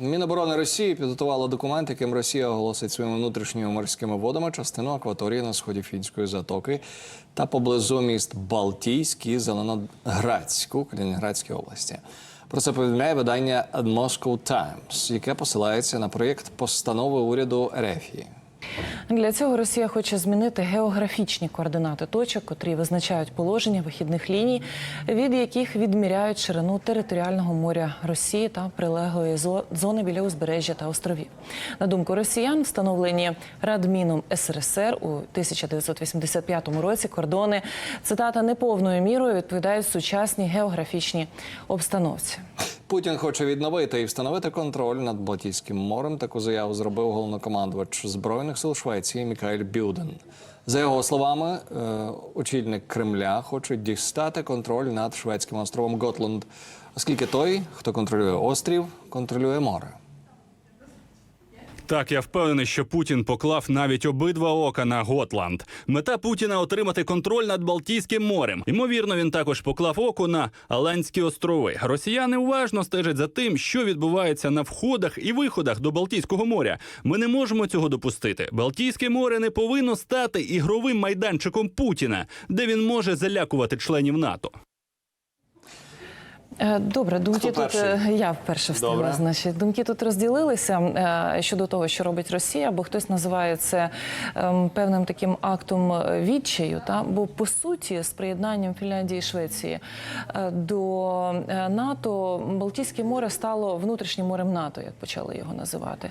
Міноборони Росії підготувало документ, яким Росія оголосить своїми внутрішніми морськими водами частину акваторії на сході фінської затоки та поблизу міст Балтійськ і Зеленоградськ Калінінградській області. Про це повідомляє видання Moscow Times, яке посилається на проєкт постанови уряду Ерефії. Для цього Росія хоче змінити географічні координати точок, котрі визначають положення вихідних ліній, від яких відміряють ширину територіального моря Росії та прилеглої зо- зони біля узбережжя та островів. На думку росіян, встановлені Радміном СРСР у 1985 році кордони цитата неповною мірою відповідають сучасній географічній обстановці. Путін хоче відновити і встановити контроль над Балтійським морем. Таку заяву зробив головнокомандувач збройних сил Швеції Мікаель Бюден. За його словами, е, очільник Кремля хоче дістати контроль над шведським островом Готланд, оскільки той, хто контролює острів, контролює море. Так, я впевнений, що Путін поклав навіть обидва ока на Готланд. Мета Путіна отримати контроль над Балтійським морем. Ймовірно, він також поклав око на Аланські острови. Росіяни уважно стежать за тим, що відбувається на входах і виходах до Балтійського моря. Ми не можемо цього допустити. Балтійське море не повинно стати ігровим майданчиком Путіна, де він може залякувати членів НАТО. Е, Добре, думки Хто тут перший? е, я вперше встигла. Значить, думки тут розділилися е, щодо того, що робить Росія, бо хтось називає це ем, певним таким актом відчаю. Та бо по суті, з приєднанням Фінляндії і Швеції до НАТО Балтійське море стало внутрішнім морем НАТО, як почали його називати.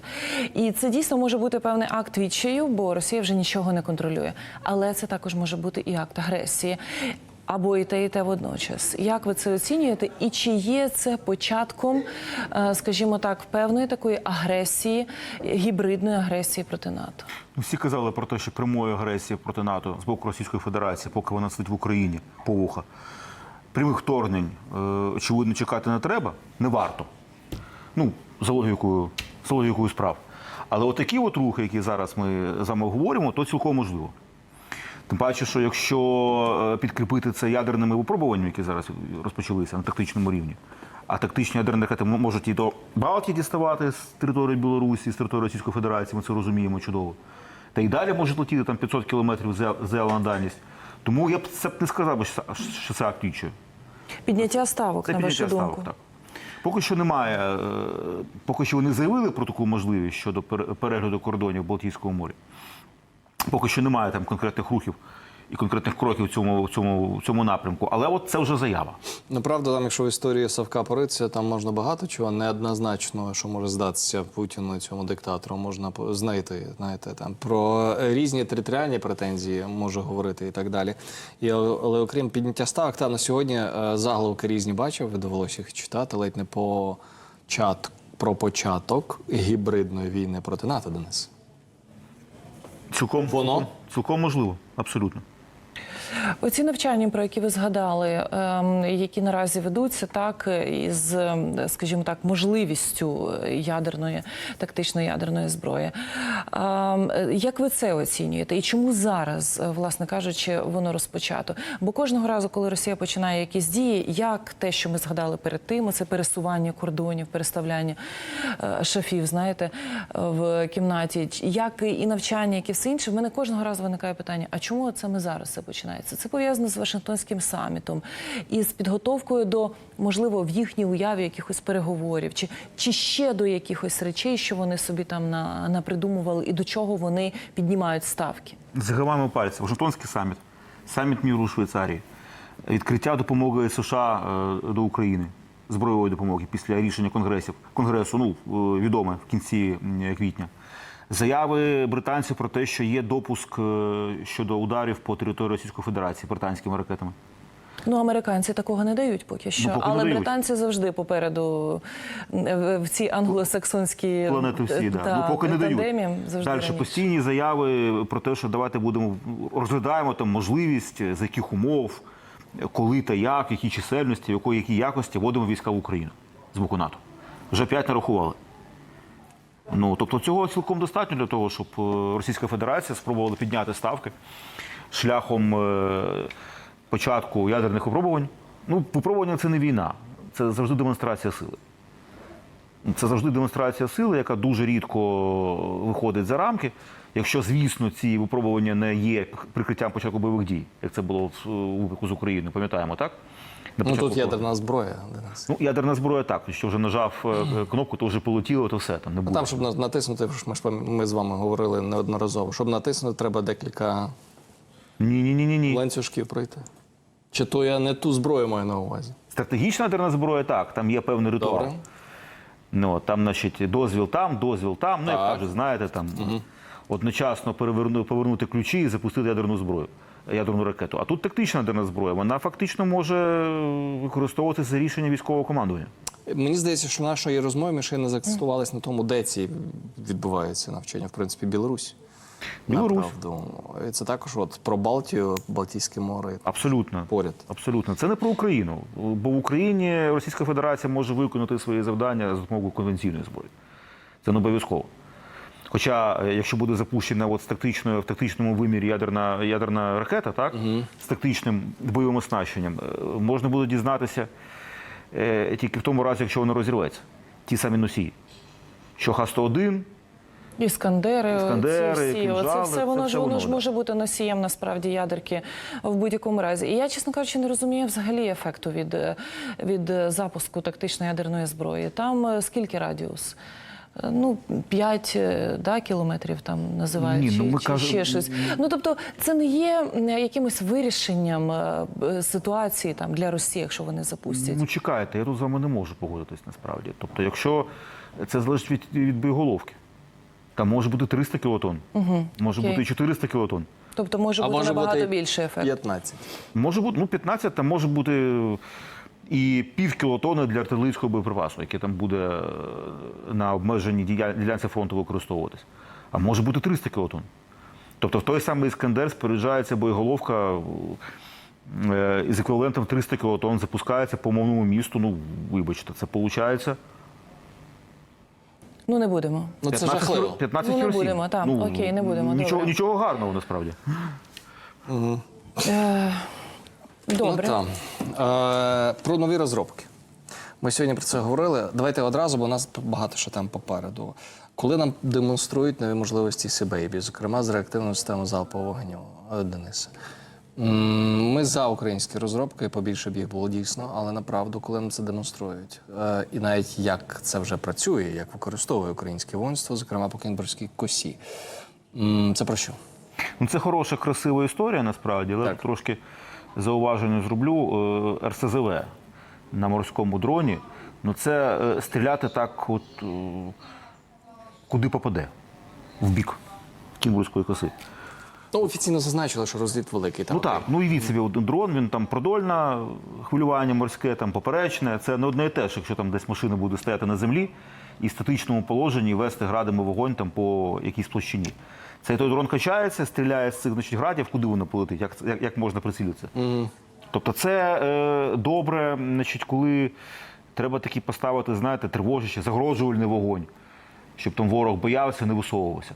І це дійсно може бути певний акт відчаю, бо Росія вже нічого не контролює. Але це також може бути і акт агресії. Або і те, і те водночас. Як ви це оцінюєте? І чи є це початком, е, скажімо так, певної такої агресії, гібридної агресії проти НАТО? Ну, Всі казали про те, що прямої агресії проти НАТО з боку Російської Федерації, поки вона сидить в Україні по вуха. Прямих вторгнень, е, очевидно, чекати не треба, не варто. Ну, за логікою, за логікою справ. Але отакі от рухи, які зараз ми з вами говоримо, то цілком можливо. Тим паче, що якщо е, підкріпити це ядерними випробуваннями, які зараз розпочалися на тактичному рівні, а тактичні ядерні ракети можуть і до Балтії діставати з території Білорусі, з території Російської Федерації, ми це розуміємо чудово. Та й далі можуть летіти там 500 кілометрів за, дальність. Тому я б це б не сказав, що це- що це акт відчаю. Підняття ставок, Це на вашу підняття думку. так. Поки що немає, е, поки що вони заявили про таку можливість щодо перегляду кордонів в Балтійському морі. Поки що немає там конкретних рухів і конкретних кроків в цьому, в цьому, в цьому напрямку. Але от це вже заява. Ну, правда, там, якщо в історії Савка поритися, там можна багато чого неоднозначного, що може здатися Путіну, цьому диктатору, можна знайти. Знаєте, там про різні територіальні претензії може говорити і так далі. І, але окрім підняття ставок, та на сьогодні е, заголовки різні бачив, довелося їх читати, ледь не по чат про початок гібридної війни проти НАТО, Денис. Цілком, Воно? цілком можливо, абсолютно. Оці навчання, про які ви згадали, ем, які наразі ведуться, так із, ем, скажімо так, можливістю ядерної тактичної ядерної зброї. Ем, Як ви це оцінюєте? І чому зараз, власне кажучи, воно розпочато? Бо кожного разу, коли Росія починає якісь дії, як те, що ми згадали перед тим, це пересування кордонів, переставляння е, шафів, знаєте, в кімнаті, як і навчання, як і все інше, в мене кожного разу виникає питання: а чому це ми зараз це починається? Це пов'язано з Вашингтонським самітом і з підготовкою до, можливо, в їхній уяві якихось переговорів, чи, чи ще до якихось речей, що вони собі там на, напридумували, і до чого вони піднімають ставки. Зігриваємо пальці. Вашингтонський саміт, саміт міру Швейцарії, відкриття допомоги США е, до України, збройової допомоги після рішення конгресів, конгресу, ну е, відоме в кінці квітня. Заяви британців про те, що є допуск е, щодо ударів по території Російської Федерації британськими ракетами. Ну, американці такого не дають поки що, Ну, поки але дають. британці завжди попереду е, в цій англосаксонській Планети всі, да. та, ну поки не дають. завжди Далі постійні заяви про те, що давайте будемо розглядаємо там можливість, за яких умов, коли та як, які чисельності, якої які якості вводимо війська в Україну з боку НАТО. Вже п'ять нарахували. Ну тобто цього цілком достатньо для того, щоб е, Російська Федерація спробувала підняти ставки шляхом е, початку ядерних випробувань. Ну, випробування це не війна, це завжди демонстрація сили. Це завжди демонстрація сили, яка дуже рідко виходить за рамки. Якщо, звісно, ці випробування не є прикриттям початку бойових дій, як це було в випадку з Україною, пам'ятаємо, так? Ну тут ядерна зброя, Денис. Ну, ядерна зброя так, що вже нажав е, кнопку, то вже полетіло, то все там не буде. Там, щоб натиснути, ми ж ми з вами говорили неодноразово. Щоб натиснути, треба декілька Ні, ні, ні, ні, ні. ланцюжків пройти. Чи то я не ту зброю маю на увазі? Стратегічна ядерна зброя так, там є певний ритуал. Добре. Ну, там, значить, дозвіл там, дозвіл там. Ну, як Так. кажуть, знаєте, там одночасно переверну, повернути ключі і запустити ядерну зброю, ядерну ракету. А тут тактична ядерна зброя, вона фактично може використовуватися за рішення військового командування. Мені здається, що в нашої розмові ми ще не заакцентувались на тому, де ці відбуваються навчання. В принципі, Білорусь. Білорусь. Направду. Це також от про Балтію, Балтійське море. Абсолютно. Поряд. Абсолютно. Це не про Україну. Бо в Україні Російська Федерація може виконати свої завдання за допомогою конвенційної зброї. Це не обов'язково. Хоча, е, якщо буде запущена от з тактичною, в тактичному вимірі ядерна, ядерна ракета, так, з тактичним бойовим оснащенням, е, можна буде дізнатися е, тільки в тому разі, якщо вона розірветься. Ті самі носії. Що Х-101, Іскандери, Іскандери, ці всі, кінжали, оце все воно це ж воно ж може бути носієм насправді ядерки в будь-якому разі. І я, чесно кажучи, не розумію взагалі ефекту від, е, від е, запуску тактичної ядерної зброї. Там е, скільки радіус? Ну, 5 да, кілометрів там називають, Ні, чи, ну, ми чи кажемо- ще щось. Ну, тобто, це не є якимось вирішенням ситуації там, для Росії, якщо вони запустять. Ну чекайте, я тут з вами не можу погодитись насправді. Тобто, якщо це залежить від, від боєголовки, там може бути 300 кілотон, може Окей. бути і 400 кілотон. Тобто може А бути може набагато бути більший ефект. 15. Може бути ну 15, там може бути і пів кілотони для артилерійського боєприпасу, який там буде е, на обмеженій ділянці фронту використовуватись. А може бути 300 кілотон. Тобто в той самий Іскандер споряджається боєголовка е, із еквівалентом 300 кілотон, запускається по мовному місту. Ну, вибачте, це виходить Ну, не будемо. Ну це 15 жахливо. 15 Ну, не Хіросім. будемо, так, окей, не будемо, Нічого, добре. нічого гарного насправді. Добре. Ну, там. Е, про нові розробки. Ми сьогодні про це говорили. Давайте одразу, бо у нас багато що там попереду. Коли нам демонструють нові можливості Сібейбі, зокрема з реактивною системою залпового вогню, Е, Денисе. Ми за українські розробки, побільше б їх було дійсно, але направду, коли нам це демонструють, Е, і навіть як це вже працює, як використовує українське воїнство, зокрема по Кінбурзькій косі. Це про що? Ну, це хороша, красива історія насправді, але Так. трошки зауваження зроблю. Е, РСЗВ на морському дроні. Ну, це е, стріляти так, от куди попаде, в бік Кімбурської коси. Ну, офіційно зазначили, що розліт великий. Там Ну так, ну і собі один дрон, він там продольна, хвилювання морське, там поперечне. Це не одне і те ж, якщо там десь машина буде стояти на землі і в статичному положенні вести градами вогонь там по якійсь площині. Цей той дрон качається, стріляє з цих значить, градів, куди воно полетить, як, як, як можна прицілитися. Тобто це е, добре, значить, коли треба таки поставити, знаєте, тривожище, загрожувальний вогонь, щоб там ворог боявся, не висовувався.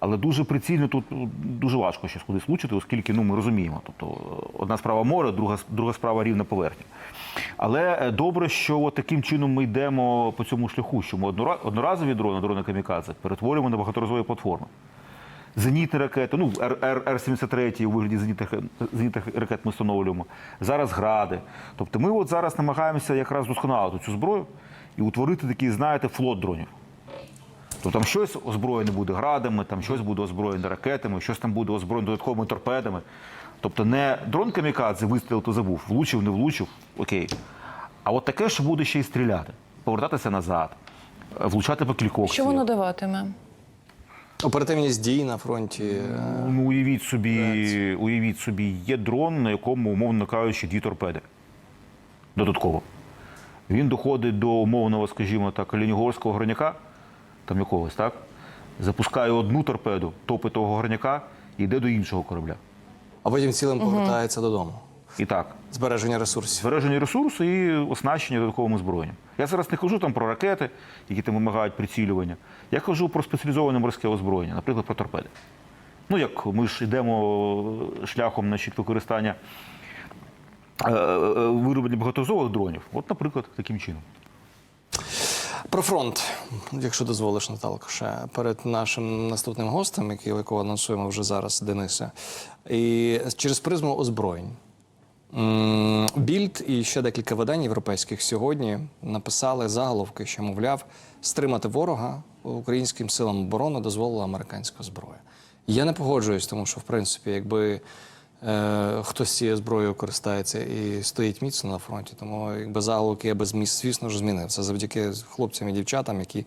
Але дуже прицільно тут ну, дуже важко щось кудись влучити, оскільки ну, ми розуміємо. Тобто е, одна справа море, друга, друга справа рівна поверхня. Але е, добре, що от таким чином ми йдемо по цьому шляху, що ми однора- одноразові дрони, дрони камікадзе, перетворюємо на багаторазові платформи. Зенітні ракети, ну Р- Р- Р-73 у вигляді зенітних, зенітних ракет ми встановлюємо. Зараз гради. Тобто ми от зараз намагаємося якраз досконалити цю зброю і утворити такий, знаєте, флот дронів. Тобто там щось озброєне буде градами, там щось буде озброєне ракетами, щось там буде озброєне додатковими торпедами. Тобто не дрон камікадзе вистрілив, то забув, влучив, не влучив, окей. А от таке, що буде ще й стріляти, повертатися назад, е, влучати по кількох. Що воно даватиме? Оперативність дій на фронті. е, Ну, уявіть собі, уявіть собі, є дрон, на якому, умовно кажучи, дві торпеди. Додатково. Він доходить до умовного, скажімо так, Ленігорського горняка, там якогось, так? Запускає одну торпеду, топить того горняка і йде до іншого корабля. А потім цілим повертається додому. І так. Збереження ресурсів. Збереження ресурсу і оснащення додатковим озброєнням. Я зараз не кажу там про ракети, які там вимагають прицілювання. Я кажу про спеціалізоване морське озброєння, наприклад, про торпеди. Ну, як ми ж йдемо шляхом значить, використання е, е, вироблення багатозових дронів, от, наприклад, таким чином. Про фронт, якщо дозволиш, Наталко, ще перед нашим наступним гостем, який якого анонсуємо вже зараз, Дениса, і через призму озброєнь. Більд і ще декілька видань європейських сьогодні написали заголовки, що, мовляв, стримати ворога українським силам оборони дозволила американська зброя. Я не погоджуюсь, тому що, в принципі, якби хтось цією зброєю користається і стоїть міцно на фронті, тому якби заголовки я би зміст, звісно ж, змінив. Це завдяки хлопцям і дівчатам, які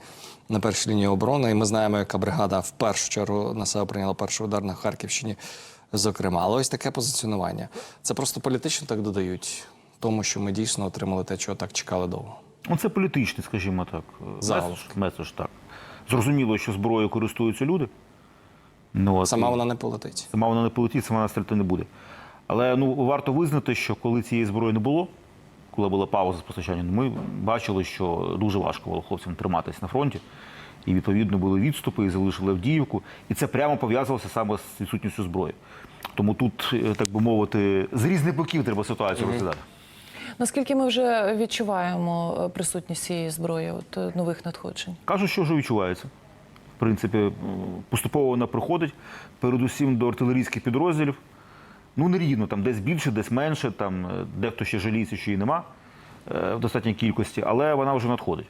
на першій лінії оборони. І ми знаємо, яка бригада в першу чергу на себе прийняла перший удар на Харківщині. Зокрема, але ось таке позиціонування. Це просто політично так додають, тому що ми дійсно отримали те, чого так чекали довго. Ну, це політичний, скажімо так, Загалом. меседж, меседж так. Зрозуміло, що зброєю користуються люди. Ну, от, Сама вона не полетить. Сама вона не полетить, сама вона стріляти не буде. Але ну, варто визнати, що коли цієї зброї не було, коли була пауза з постачанням, ми бачили, що дуже важко було хлопцям триматися на фронті. І відповідно були відступи, і залишили Авдіївку. І це прямо пов'язувалося саме з відсутністю зброї. Тому тут, е, так би мовити, з різних боків треба ситуацію розглядати. Наскільки ми вже відчуваємо е, присутність цієї зброї, от е, нових надходжень? Кажуть, що вже відчувається. В принципі, поступово вона приходить, передусім до артилерійських підрозділів. Ну, нерівно, там десь більше, десь менше, там е, дехто ще жаліється, що її нема е, в достатній кількості, але вона вже надходить.